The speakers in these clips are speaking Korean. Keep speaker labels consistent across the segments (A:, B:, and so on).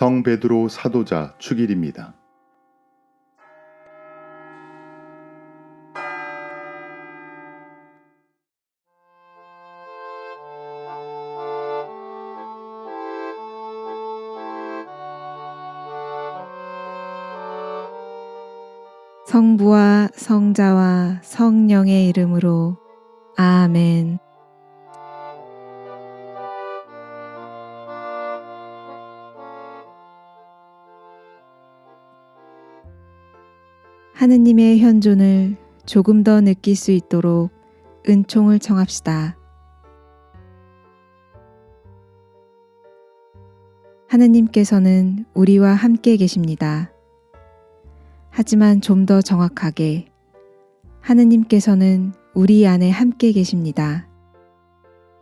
A: 성 베드로 사도자 축일입니다.
B: 성부와 성자와 성령의 이름으로 아멘. 하느님의 현존을 조금 더 느낄 수 있도록 은총을 청합시다. 하느님께서는 우리와 함께 계십니다. 하지만 좀 더 정확하게 하느님께서는 우리 안에 함께 계십니다.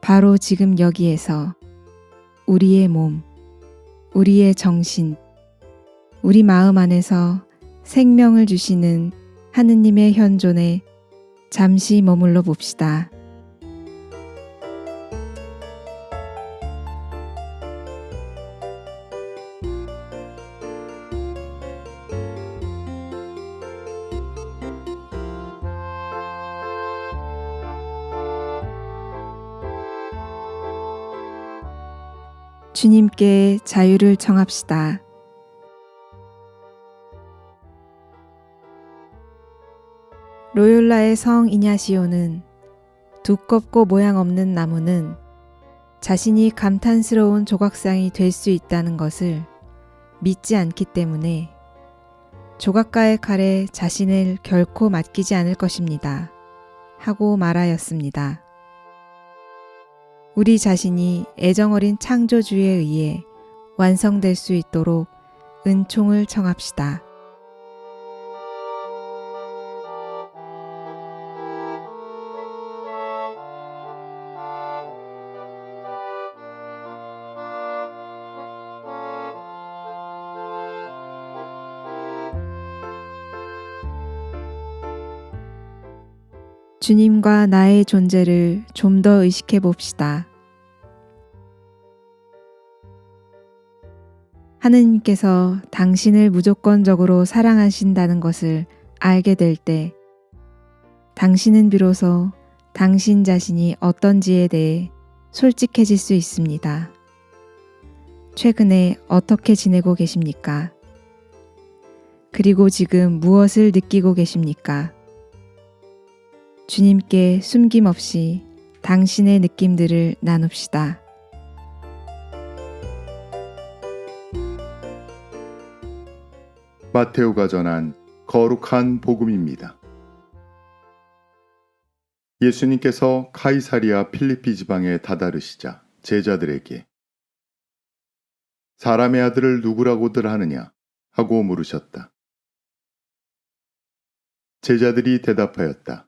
B: 바로 지금 여기에서 우리의 몸, 우리의 정신, 우리 마음 안에서 생명을 주시는 하느님의 현존에 잠시 머물러 봅시다. 주님께 자유를 청합시다. 로욜라의 성 이냐시오는 두껍고 모양 없는 나무는 자신이 감탄스러운 조각상이 될 수 있다는 것을 믿지 않기 때문에 조각가의 칼에 자신을 결코 맡기지 않을 것입니다. 하고 말하였습니다. 우리 자신이 애정어린 창조주에 의해 완성될 수 있도록 은총을 청합시다. 주님과 나의 존재를 좀 더 의식해 봅시다. 하느님께서 당신을 무조건적으로 사랑하신다는 것을 알게 될 때, 당신은 비로소 당신 자신이 어떤지에 대해 솔직해질 수 있습니다. 최근에 어떻게 지내고 계십니까? 그리고 지금 무엇을 느끼고 계십니까? 주님께 숨김없이 당신의 느낌들을 나눕시다.
A: 마테오가 전한 거룩한 복음입니다. 예수님께서 카이사리아 필리피 지방에 다다르시자 제자들에게 사람의 아들을 누구라고들 하느냐 하고 물으셨다. 제자들이 대답하였다.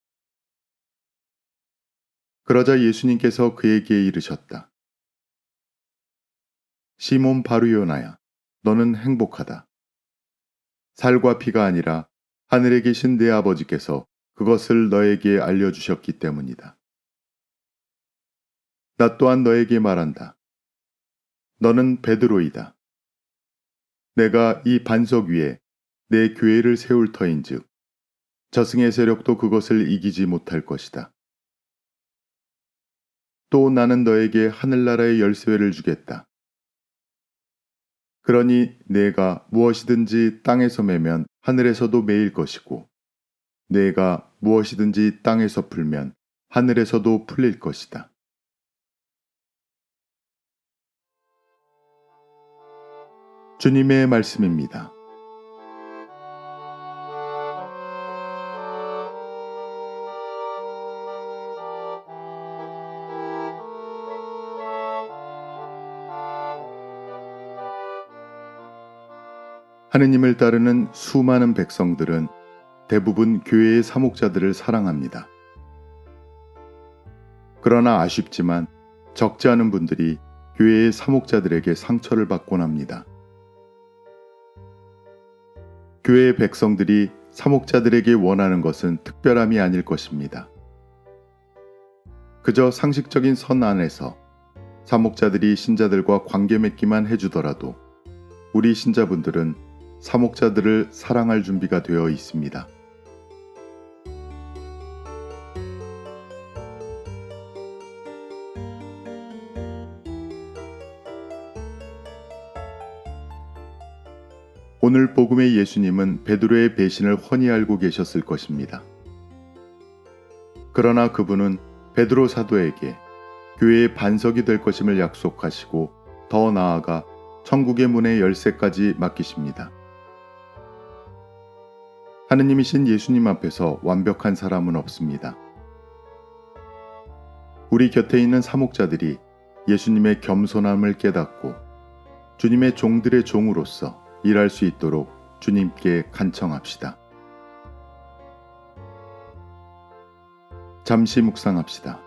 A: 그러자 예수님께서 그에게 이르셨다. 시몬 바루요나야, 너는 행복하다. 살과 피가 아니라 하늘에 계신 내 아버지께서 그것을 너에게 알려주셨기 때문이다. 나 또한 너에게 말한다. 너는 베드로이다. 내가 이 반석 위에 내 교회를 세울 터인즉 저승의 세력도 그것을 이기지 못할 것이다. 또 나는 너에게 하늘나라의 열쇠를 주겠다. 그러니 내가 무엇이든지 땅에서 매면 하늘에서도 매일 것이고, 내가 무엇이든지 땅에서 풀면 하늘에서도 풀릴 것이다. 주님의 말씀입니다. 하느님을 따르는 수많은 백성들은 대부분 교회의 사목자들을 사랑합니다. 그러나 아쉽지만 적지 않은 분들이 교회의 사목자들에게 상처를 받곤 합니다. 교회의 백성들이 사목자들에게 원하는 것은 특별함이 아닐 것입니다. 그저 상식적인 선 안에서 사목자들이 신자들과 관계 맺기만 해주더라도 우리 신자분들은 사목자들을 사랑할 준비가 되어 있습니다. 오늘 복음의 예수님은 베드로의 배신을 훤히 알고 계셨을 것입니다. 그러나 그분은 베드로 사도에게 교회의 반석이 될 것임을 약속하시고 더 나아가 천국의 문의 열쇠까지 맡기십니다. 하느님이신 예수님 앞에서 완벽한 사람은 없습니다. 우리 곁에 있는 사목자들이 예수님의 겸손함을 깨닫고 주님의 종들의 종으로서 일할 수 있도록 주님께 간청합시다. 잠시 묵상합시다.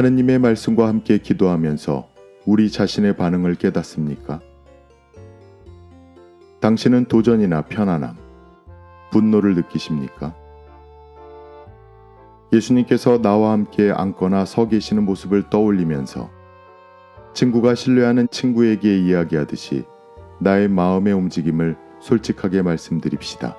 A: 하느님의 말씀과 함께 기도하면서 우리 자신의 반응을 깨닫습니까? 당신은 도전이나 편안함, 분노를 느끼십니까? 예수님께서 나와 함께 앉거나 서 계시는 모습을 떠올리면서 친구가 신뢰하는 친구에게 이야기하듯이 나의 마음의 움직임을 솔직하게 말씀드립시다.